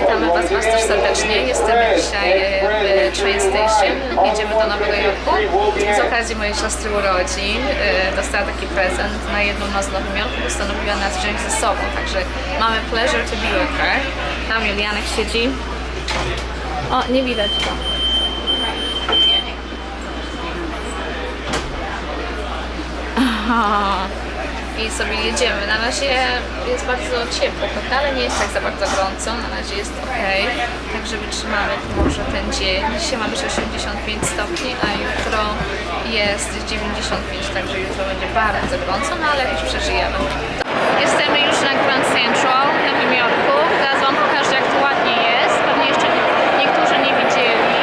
Witamy Was bardzo serdecznie. Jesteśmy dzisiaj e, w Train Station. Jedziemy do Nowego Jorku. Z okazji mojej siostry urodzin e, dostała taki prezent na jedną noc w Nowym Jorku. Postanowiła nas wziąć ze sobą, także mamy pleasure to be with her. Tam Julianek siedzi. O, nie widać go. Aha. I sobie jedziemy. Na razie jest bardzo ciepło, prawda? ale nie jest tak za bardzo gorąco. Na razie jest ok. Także wytrzymamy może ten dzień. Dzisiaj mamy 85 stopni, a jutro jest 95, także jutro będzie bardzo gorąco, no ale jakoś przeżyjemy. Jesteśmy już na Grand Central w Nowym Jorku. Teraz Wam pokażę jak tu ładnie jest. Pewnie jeszcze niektórzy nie widzieli.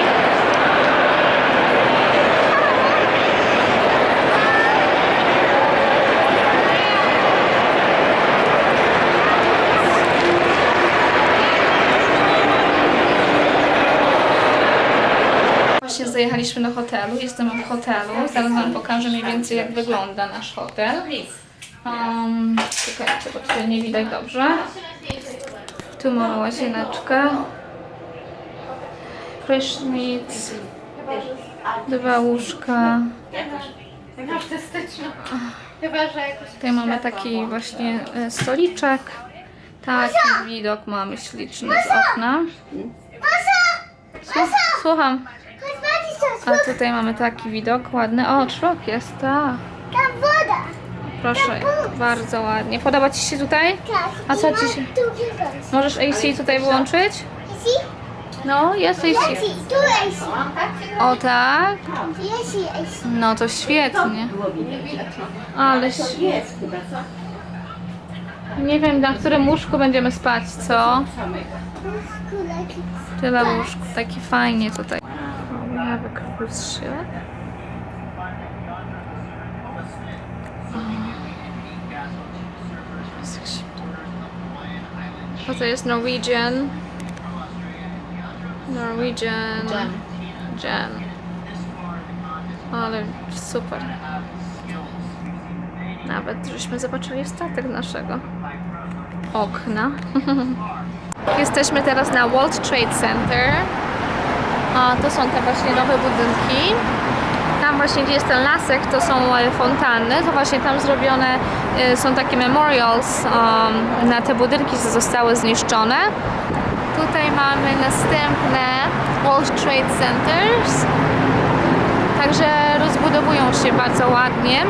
Właśnie zajechaliśmy do hotelu, jestem w hotelu, zaraz Wam pokażę mniej więcej jak wygląda nasz hotel. Um, czekajcie, bo tutaj nie widać dobrze. Tu mamy łazieneczkę. Prysznic. Dwa łóżka. Chyba, że jakoś Tutaj mamy taki właśnie e, stoliczek. Taki widok mamy śliczny z okna. Słu- Słucham. A tutaj mamy taki widok ładny. O, szlok jest, tak. Tam woda. Proszę, bardzo ładnie. Podoba Ci się tutaj? Tak. A co ci się-. Możesz AC tutaj wyłączyć? AC? No, jest AC. AC. Tu AC. O tak? Jest AC. No to świetnie. Ale nie wiem na którym łóżku będziemy spać, co? Tyle łóżk, taki fajnie tutaj. A ship. O, to jest Norwegian. Norwegian. Jen. Ale super. Nawet żeśmy zobaczyli statek naszego okna. Jesteśmy teraz na World Trade Center. To są te właśnie nowe budynki. Tam właśnie gdzie jest ten lasek, to są fontanny. To właśnie tam zrobione e, są takie memorials um, na te budynki, co zostały zniszczone. Tutaj mamy następne World Trade Centers. Także rozbudowują się bardzo ładnie.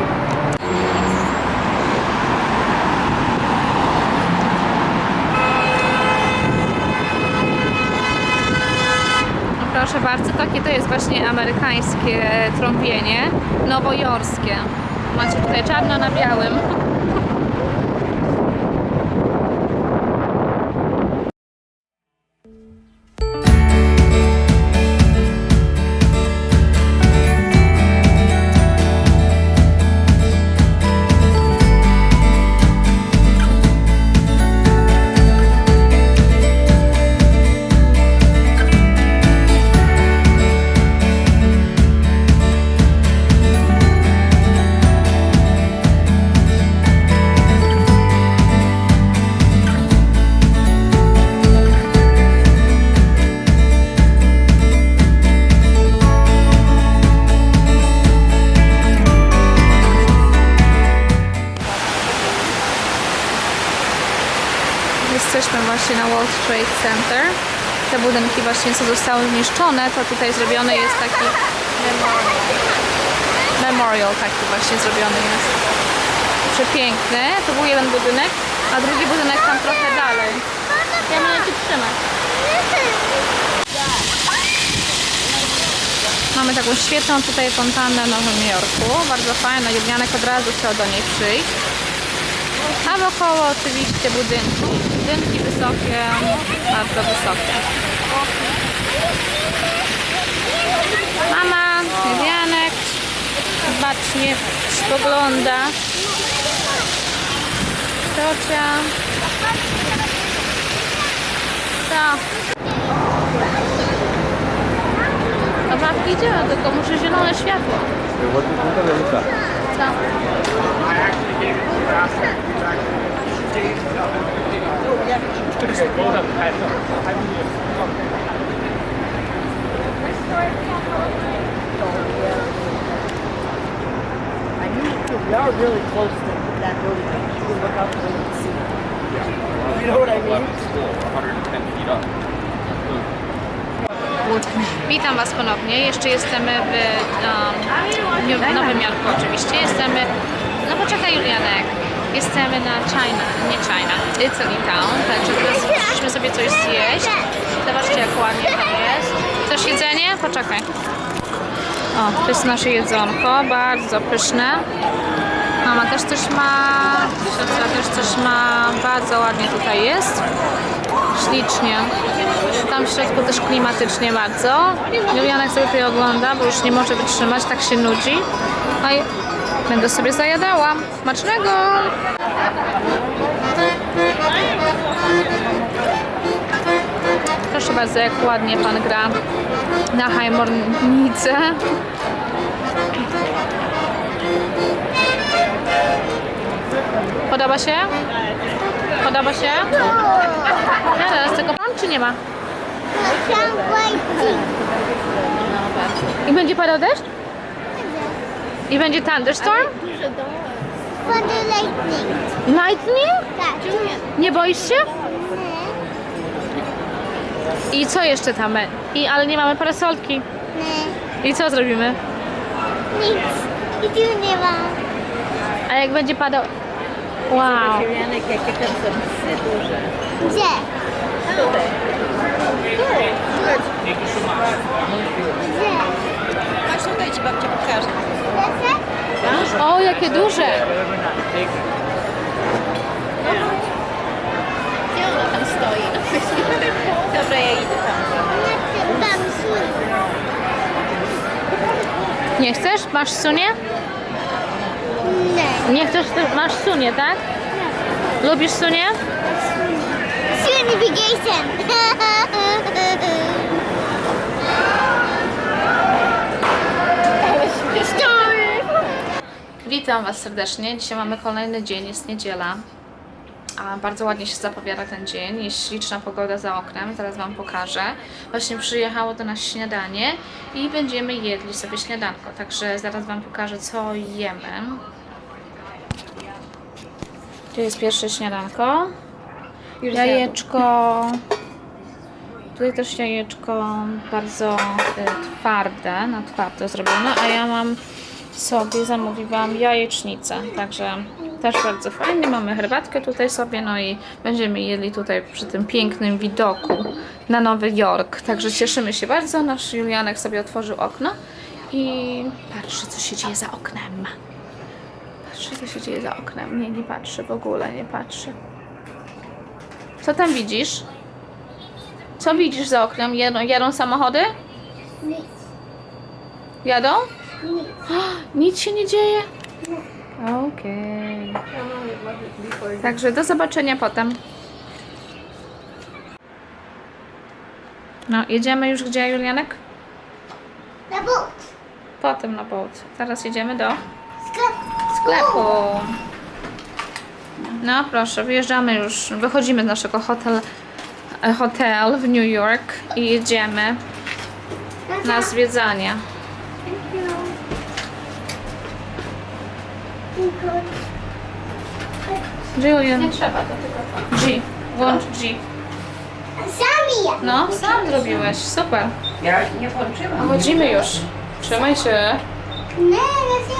Proszę bardzo, takie to jest właśnie amerykańskie trąbienie, nowojorskie. Macie tutaj czarno na białym. Na World Trade Center. Te budynki właśnie co zostały zniszczone, to tutaj zrobiony jest taki memorial. Memorial taki właśnie zrobiony jest. Przepiękny. To był jeden budynek, a drugi budynek tam trochę dalej. Ja będę Cię trzymać. Mamy taką świetną tutaj fontannę w Nowym Jorku. Bardzo fajna. Julianek od razu chciał do niej przyjść. A wokoło oczywiście budynki. Budynki wysokie, bardzo wysokie. Mama, Julianek bacznie spogląda. Ciocia. Co? Do babki idziemy, tylko muszę zielone światło. We are really close to that building. You can look up and see. You know what I mean? school, 110 feet up. Witam Was ponownie. Jeszcze jesteśmy w um, Nowym Jorku oczywiście. Jesteśmy... No poczekaj Julianek. Jesteśmy na China, nie China, Italy Town. Także teraz przyszliśmy sobie coś zjeść. Zobaczcie jak ładnie to jest. Chcesz jedzenie? Poczekaj. O, to jest nasze jedzonko. Bardzo pyszne. Mama też coś ma. Siotra też coś ma. Bardzo ładnie tutaj jest. Ślicznie. Tam w środku też klimatycznie bardzo. Julianek sobie tutaj ogląda, bo już nie może wytrzymać, tak się nudzi. A ja będę sobie zajadała. Smacznego! Proszę bardzo, jak ładnie pan gra na harmonice. Podoba się? Podoba się? Teraz tego pan czy nie ma? I będzie padał deszcz? I będzie thunderstorm? The lightning. Lightning? Tak. Nie boisz się? I co jeszcze tam? I, ale nie mamy parasolki. Nie. I co zrobimy? Nic. I tu nie ma. A jak będzie padał... Wow. Janek, jakie tam są psy duże. Gdzie? Tutaj. Gdzie? Chodź tutaj ci babcia pokaże. O, jakie duże! Gdzie ona tam stoi? Dobra, ja idę tam. Nie chcę tam słuchać. Nie chcesz? Masz sunię? Nie. Nie chcesz? Masz sunię, tak? Lubisz sunię? Soon vacation. Witam Was serdecznie. Dzisiaj mamy kolejny dzień, jest niedziela. A bardzo ładnie się zapowiada ten dzień. Jest śliczna pogoda za oknem, zaraz Wam pokażę. Właśnie przyjechało do nas śniadanie i będziemy jedli sobie śniadanko. Także zaraz Wam pokażę, co jemy. Tu jest pierwsze śniadanko. Jajeczko. Tutaj też jajeczko bardzo y, twarde, na twardo zrobione, a ja mam sobie, zamówiłam jajecznicę, także też bardzo fajnie. Mamy herbatkę tutaj sobie, no i będziemy jedli tutaj przy tym pięknym widoku na Nowy Jork. Także cieszymy się bardzo. Nasz Julianek sobie otworzył okno i patrzy, co się dzieje za oknem. Patrzy, co się dzieje za oknem. Nie, nie patrzy w ogóle, nie patrzy. Co tam widzisz? Co widzisz za oknem? Jadą, jadą samochody? Nic. Jadą? Nic. Nic się nie dzieje? Okej. Także do zobaczenia potem. No, jedziemy już gdzie, Julianek? Na boat. Potem na boat. Teraz jedziemy do. Sklepu. No proszę, wyjeżdżamy już, wychodzimy z naszego hotel, e, hotel w New York i jedziemy na zwiedzanie. Julian. Nie trzeba to tylko G. Włącz G. Sami ja. No, sam zrobiłeś. Super. Ja nie włączyłam. Chodzimy już. Trzymaj się. Nie, nie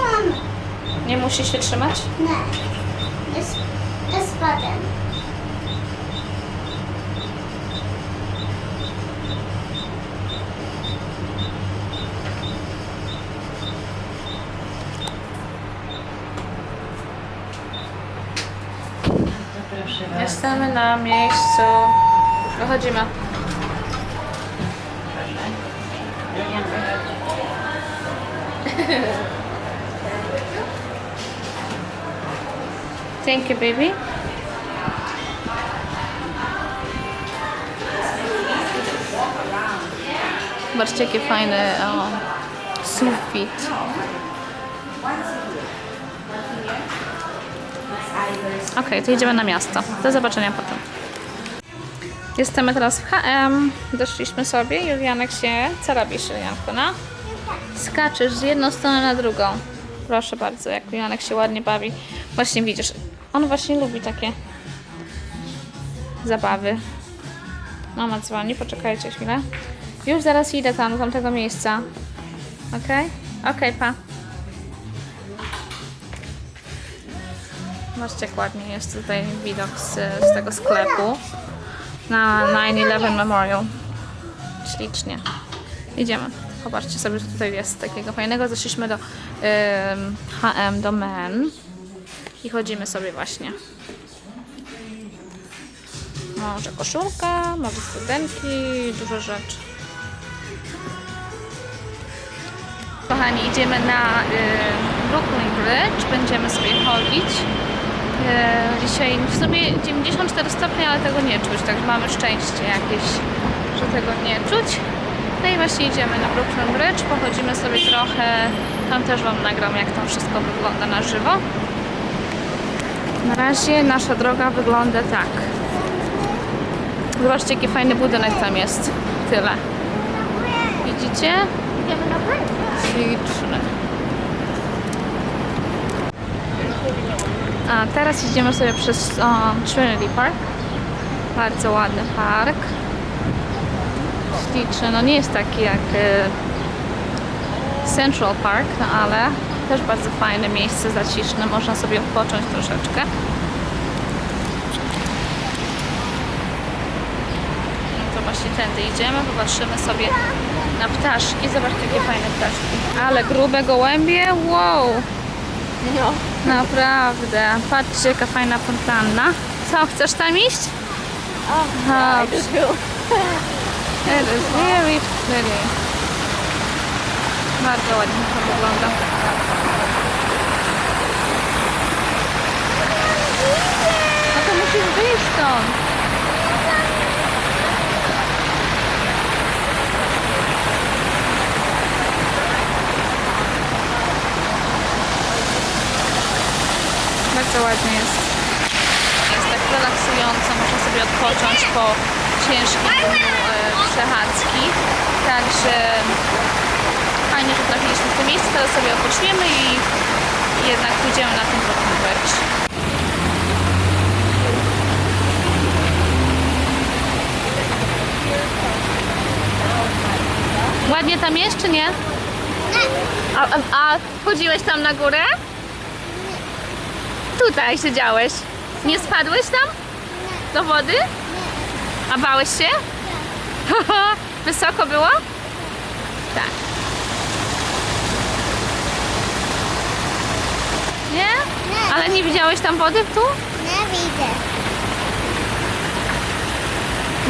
mam. Nie musi się trzymać? Nie. Jest, jest. Proszę Jesteśmy na miejscu. Wychodzimy. Thank you, baby. Zobaczcie, jakie fajne o, sufit. Okej, to idziemy na miasto. Do zobaczenia potem. Jesteśmy teraz w HM. Doszliśmy sobie. Julianek się... Co robisz, Julianku, no? Skaczesz z jedną stronę na drugą. Proszę bardzo, jak Julianek się ładnie bawi. Właśnie widzisz, on właśnie lubi takie zabawy. Mama dzwoni, poczekajcie chwilę. Już zaraz idę tam, do tamtego miejsca. Okej? Okej, pa. Zobaczcie, jak ładnie jest tutaj widok z, z tego sklepu na 9-11 Memorial. Ślicznie. Idziemy. Popatrzcie sobie, co tutaj jest takiego fajnego. Zeszliśmy do H&M, do Men i chodzimy sobie właśnie. Może koszulka, może studenki, dużo rzeczy. Kochani, idziemy na y, Brooklyn Bridge, będziemy sobie chodzić. Y, dzisiaj w sumie 94 stopnie, ale tego nie czuć, także mamy szczęście jakieś, że tego nie czuć. No i właśnie idziemy na Brooklyn Bridge, pochodzimy sobie trochę, tam też Wam nagram jak tam wszystko wygląda na żywo. Na razie nasza droga wygląda tak. Zobaczcie jaki fajny budynek tam jest. Tyle. Widzicie? Śliczny. A teraz idziemy sobie przez um, Trinity Park. Bardzo ładny park. Śliczny. No nie jest taki jak e, Central Park, no ale też bardzo fajne miejsce zaciszne. Można sobie odpocząć troszeczkę. No to właśnie tędy idziemy, popatrzymy sobie na ptaszki. Zobaczcie, jakie fajne ptaszki. Ale grube gołębie, wow! No. Naprawdę. Patrzcie, jaka fajna fontanna. Co, chcesz tam iść? Oh, Dobrze. It is very pretty. Bardzo ładnie to wygląda. No to musisz wyjść stąd. Bardzo ładnie jest. Jest tak relaksująco, można sobie odpocząć po ciężkim dniu e, przechadzki. Także fajnie, że trafiliśmy w to miejsce. Teraz sobie odpoczniemy i jednak pójdziemy na ten Bridge. Ładnie tam jest, czy nie? A, a, a chodziłeś tam na górę? Tutaj siedziałeś. Nie spadłeś tam? Do wody? A bałeś się? Wysoko było? Tak. Nie? Nie. Ale nie widziałeś tam wody tu? Nie widzę.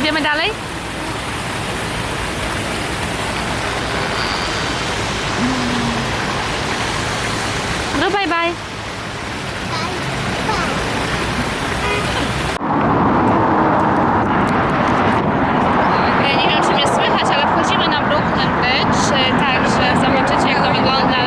Idziemy dalej? No bye bye. Nie wiem, czy mnie słychać, ale wchodzimy na Brooklyn Bridge, także zobaczycie, jak to wygląda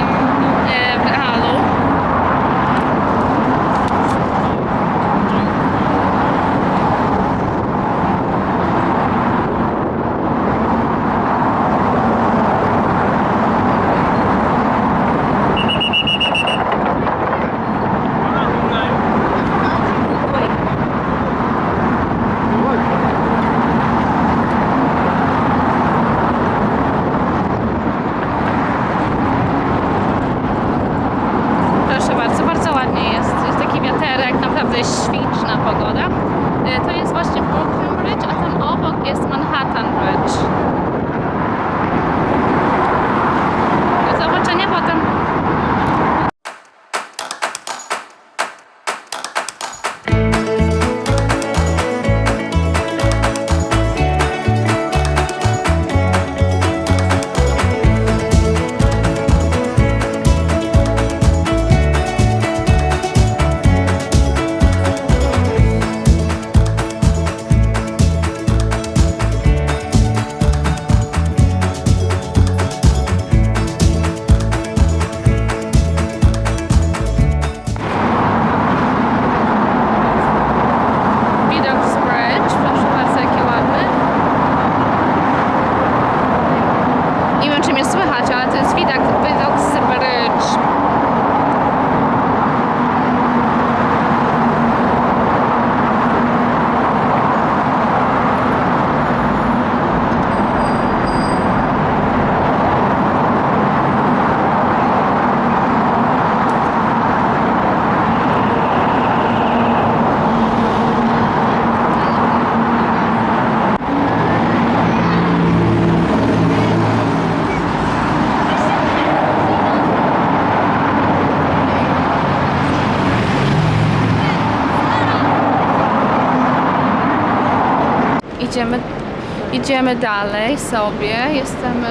idziemy dalej sobie. Jesteśmy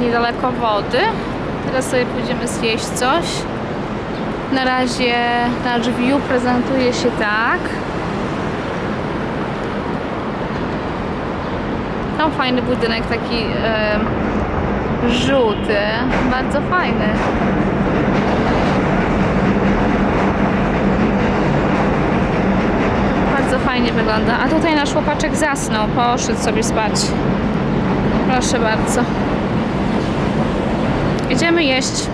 niedaleko wody. Teraz sobie pójdziemy zjeść coś. Na razie nasz view prezentuje się tak. Tam fajny budynek, taki e, żółty. Bardzo fajny. Bardzo fajnie wygląda. A tutaj nasz chłopaczek zasnął, poszedł sobie spać. Proszę bardzo. Idziemy jeść.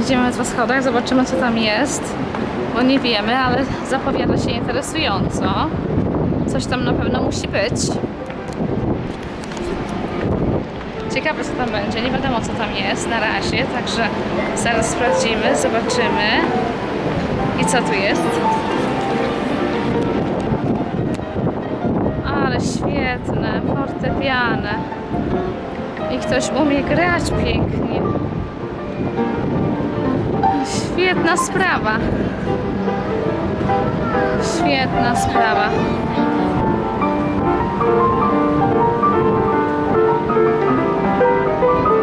Idziemy po schodach, zobaczymy co tam jest. Bo nie wiemy, ale zapowiada się interesująco. Coś tam na pewno musi być. Ciekawe co tam będzie. Nie wiadomo co tam jest na razie, także zaraz sprawdzimy, zobaczymy. I co tu jest? Świetne, fortepiane. I ktoś umie grać pięknie. Świetna sprawa. Świetna sprawa.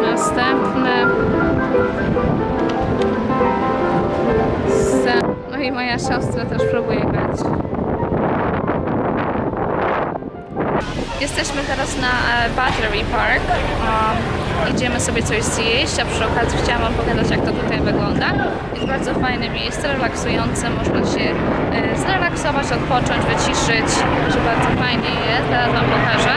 Następne. Se- No i moja siostra też próbuje grać. Jesteśmy teraz na e, Battery Park. Um, idziemy sobie coś zjeść, a przy okazji chciałam Wam pokazać, jak to tutaj wygląda. Jest bardzo fajne miejsce, relaksujące, można się e, zrelaksować, odpocząć, wyciszyć. Także bardzo fajnie jest, teraz Wam pokażę.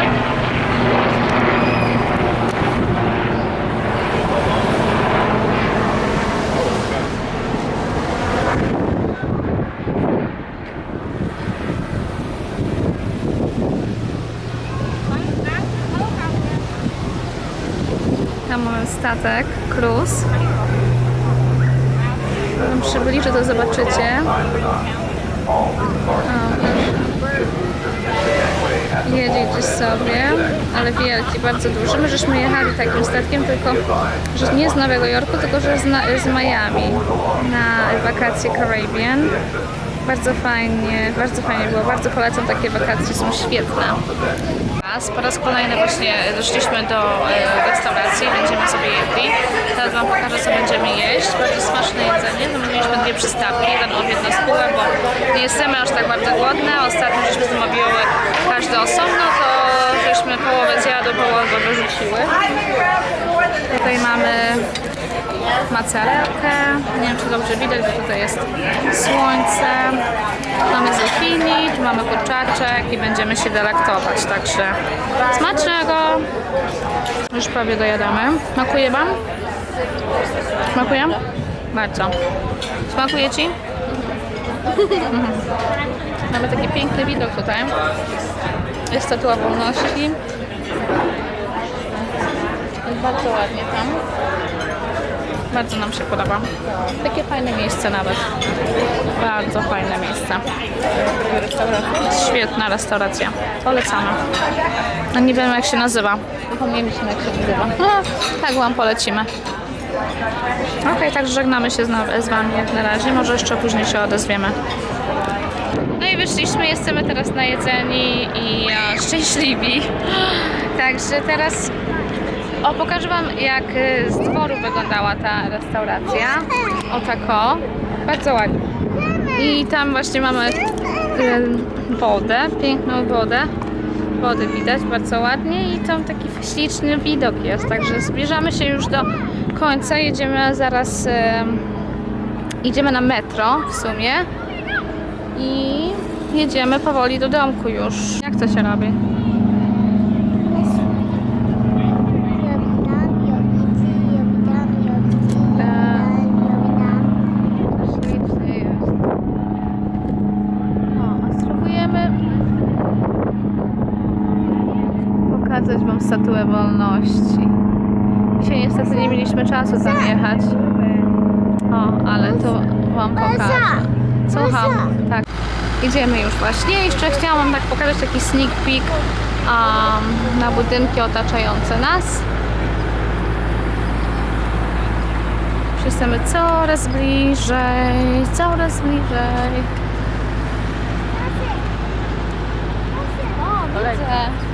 Tam mamy statek. Wam przybliżę, to zobaczycie. Jedzie gdzieś sobie, ale wielki, bardzo duży. My żeśmy jechali takim statkiem, tylko że nie z Nowego Jorku, tylko że z, z Miami na wakacje Caribbean. Bardzo fajnie, bardzo fajnie było, bardzo polecam takie wakacje, są świetne. Po raz kolejny właśnie doszliśmy do e, restauracji, będziemy sobie jedli. Teraz Wam pokażę, co będziemy jeść. Bardzo smaczne jedzenie. No, my mieliśmy dwie przystawki, jeden obiad na spółę, bo nie jesteśmy aż tak bardzo głodne. Ostatnio żeśmy zamawiały każdy osobno, to żeśmy połowę zjadły, połowę wyrzuciły. Tutaj mamy macerelkę. Nie wiem, czy dobrze widać, bo tutaj jest słońce. Mamy zucchini, tu mamy kurczaczek i będziemy się delektować. Także smacznego! Już prawie dojadamy. Smakuje Wam? Smakuje? Bardzo. Smakuje Ci? Mhm. Mamy taki piękny widok tutaj. Jest statua wolności. Bardzo ładnie tam. Bardzo nam się podoba. Takie fajne miejsce nawet. Bardzo fajne miejsce. Świetna restauracja. Polecamy. No nie wiem jak się nazywa. Zapomnieliśmy jak się nazywa. No, tak Wam polecimy. Okej, także żegnamy się z, z Wami jak na razie. Może jeszcze później się odezwiemy. No i wyszliśmy, jesteśmy teraz najedzeni i e, szczęśliwi. Także teraz o, pokażę Wam jak y, z dworu wyglądała ta restauracja. O tako. Bardzo ładnie. I tam właśnie mamy y, wodę, piękną wodę. Wody widać bardzo ładnie i tam taki śliczny widok jest. Także zbliżamy się już do końca. Jedziemy zaraz, y, idziemy na metro w sumie. I jedziemy powoli do domku już. Jak to się robi? Statuę wolności. Dzisiaj niestety nie mieliśmy czasu tam jechać. O, ale to Wam pokażę. Słucham. Tak. Idziemy już właśnie. Jeszcze chciałam Wam tak pokazać taki sneak peek um, na budynki otaczające nas. Przystamy coraz bliżej, coraz bliżej. O, widzę.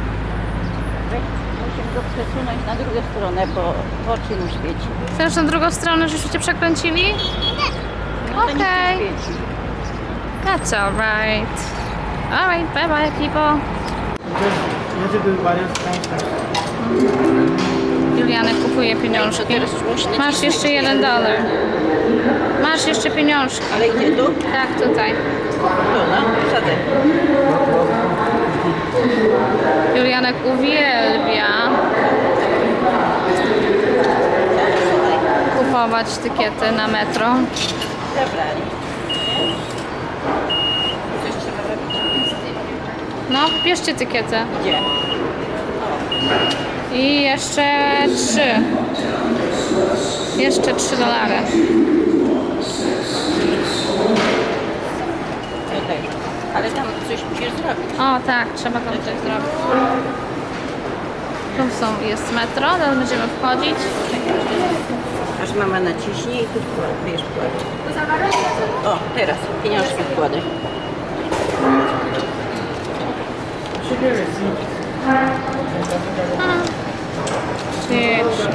Musimy go przesunąć na drugą stronę, bo w oczy mu świeci. Chcesz na drugą stronę, żeśmy cię przekręcili? No to nic Okej. nie świeci. That's alright. Alright, bye bye people. Kinds Julianek kupuje pieniążki. Masz jeszcze jeden dolar. Masz jeszcze pieniążki. Ale gdzie tu? Tak, tutaj. Tu, no, wsadzę. Julianek uwielbia kupować tykiety na metro. No, bierzcie tykietę. I jeszcze trzy. Jeszcze trzy dolary. Tutaj. Ale tam coś musisz zrobić. O tak, trzeba tam coś zrobić. Tu są, jest metro, teraz będziemy wchodzić. Aż mama naciśnie i tu wkład- wiesz, wkładę. O, teraz pieniążki receipt. Ślicznie.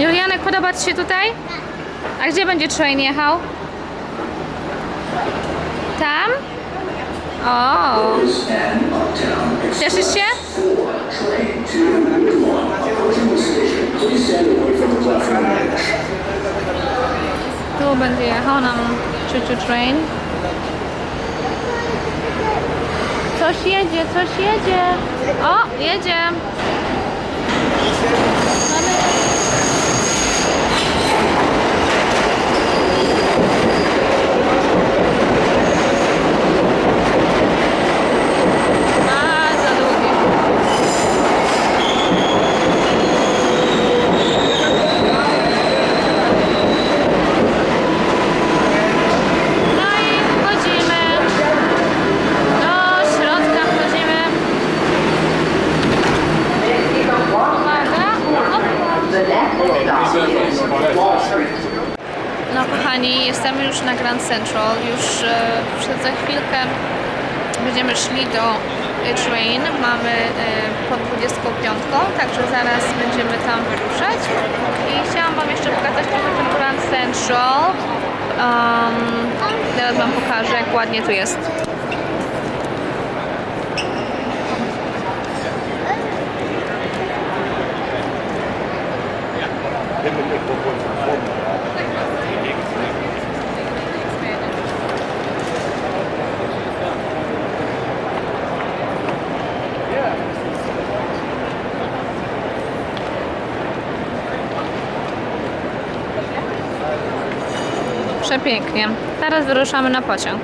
Julianek, podoba Ci się tutaj? A gdzie będzie train jechał? Tam? O! Cieszysz się? Tu będzie jechał nam choo train. Coś jedzie, coś jedzie. O, jedzie. Mamy A, za długie. No i wchodzimy. Do środka wchodzimy. Uwaga. Hop. No kochani, jesteśmy już na Grand Central. Już e, przed za chwilkę będziemy szli do train. Mamy e, po 25, także zaraz będziemy tam wyruszać. I chciałam Wam jeszcze pokazać trochę ten Grand Central. Um, teraz Wam pokażę, jak ładnie tu jest. Przepięknie. Teraz wyruszamy na pociąg.